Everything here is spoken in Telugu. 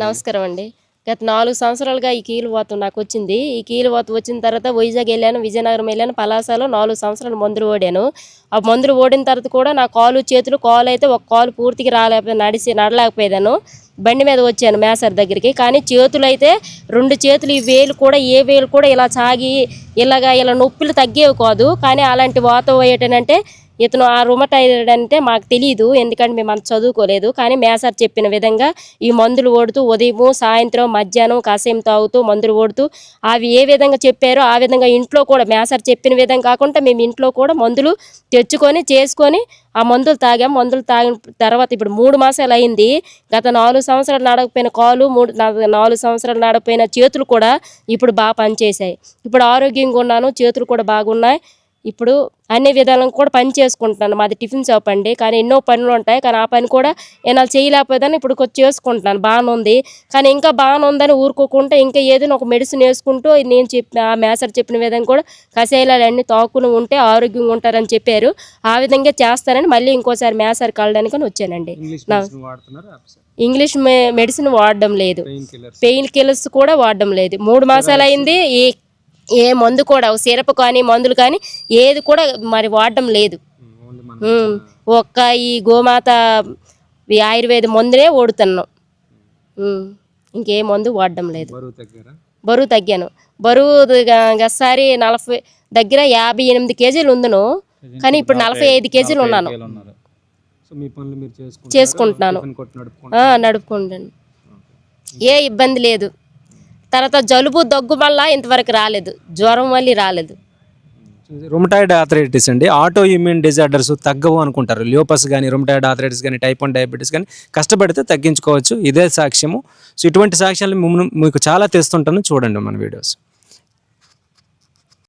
నమస్కారం అండి. గత నాలుగు సంవత్సరాలుగా ఈ కీలు వాతం నాకు వచ్చింది ఈ కీలు వచ్చిన తర్వాత వైజాగ్ వెళ్ళాను విజయనగరం వెళ్ళాను పలాసలో నాలుగు సంవత్సరాలు మందులు ఓడాను ఆ మందులు ఓడిన తర్వాత కూడా నా కాలు చేతులు కాలు అయితే ఒక కాలు పూర్తిగా రాలేకపోతే నడిచి నడలేకపోయేదాను బండి మీద వచ్చాను మేసర్ దగ్గరికి. కానీ చేతులు అయితే రెండు చేతులు ఈ వేలు కూడా ఏ వేలు కూడా ఇలా సాగి ఇలాగా ఇలా నొప్పులు తగ్గేవి కాదు. కానీ అలాంటి వాత ఏంటంటే ఇతను ఆ రుమటైడ్ అంటే మాకు తెలియదు ఎందుకంటే మేము అంత చదువుకోలేదు. కానీ మేసార్ చెప్పిన విధంగా ఈ మందులు ఓడుతూ ఉదయం సాయంత్రం మధ్యాహ్నం కాసేపు తాగుతూ మందులు ఓడుతూ అవి ఏ విధంగా చెప్పారో ఆ విధంగా ఇంట్లో కూడా మేసార్ చెప్పిన విధంగా కాకుండా మేము ఇంట్లో కూడా మందులు తెచ్చుకొని చేసుకొని ఆ మందులు తాగాం. మందులు తాగిన తర్వాత ఇప్పుడు మూడు మాసాలు అయింది. గత నాలుగు సంవత్సరాలు నడకపోయిన కాలు మూడు నాలుగు సంవత్సరాలు నడకపోయిన చేతులు కూడా ఇప్పుడు బాగా పనిచేశాయి. ఇప్పుడు ఆరోగ్యంగా ఉన్నాను చేతులు కూడా బాగున్నాయి. ఇప్పుడు అన్ని విధాలను కూడా పని చేసుకుంటున్నాను. మాది టిఫిన్ షాప్ అండి. కానీ ఎన్నో పనులు ఉంటాయి. కానీ ఆ పని కూడా ఏనాలు చేయలేకపోయేదాన్ని ఇప్పుడు చేసుకుంటున్నాను. బాగానే ఉంది కానీ ఇంకా బాగానే ఉందని ఊరుకోకుండా ఇంకా ఏదైనా ఒక మెడిసిన్ వేసుకుంటూ నేను చెప్పిన ఆ మేసర్ చెప్పిన విధంగా కూడా కషాయాలు అన్ని తాకుని ఉంటే ఆరోగ్యంగా ఉంటారని చెప్పారు. ఆ విధంగా చేస్తానని మళ్ళీ ఇంకోసారి మేసర్ కలడానికి అని వచ్చానండి. ఇంగ్లీష్ నా- మెడిసిన్ వాడడం లేదు. Painkillers. కూడా వాడడం లేదు. మూడు మాసాలు అయింది ఏ ఏ మందు కూడా సిరప్ కానీ మందులు కానీ ఏది కూడా మరి వాడడం లేదు. ఒక్క ఈ గోమాత ఈ ఆయుర్వేద మందులే ఓడుతున్నాం ఇంకే మందు వాడడం లేదు. బరువు తగ్గాను. బరువు గసారి నలభై దగ్గర యాభై ఎనిమిది కేజీలు ఉందను కానీ ఇప్పుడు నలభై ఐదు కేజీలు ఉన్నాను. చేసుకుంటున్నాను. నడుపుకుంటాను ఏ ఇబ్బంది లేదు. తర్వాత జలుబు దగ్గు వల్ల ఇంతవరకు రాలేదు. జ్వరం మళ్ళీ రాలేదు. రుమటాయిడ్ ఆథరైటిస్ అండి. ఆటో ఇమ్యూన్ డిజార్డర్స్ తగ్గవు అనుకుంటారు. లియోపస్ కానీ రుమటాయిడ్ ఆథరైటిస్ కానీ టైప్ వన్ డయాబెటీస్ కానీ కష్టపడితే తగ్గించుకోవచ్చు. ఇదే సాక్ష్యము. సో ఇటువంటి సాక్ష్యాలు మిమ్మల్ని మీకు చాలా తెస్తుంటాను. చూడండి మన వీడియోస్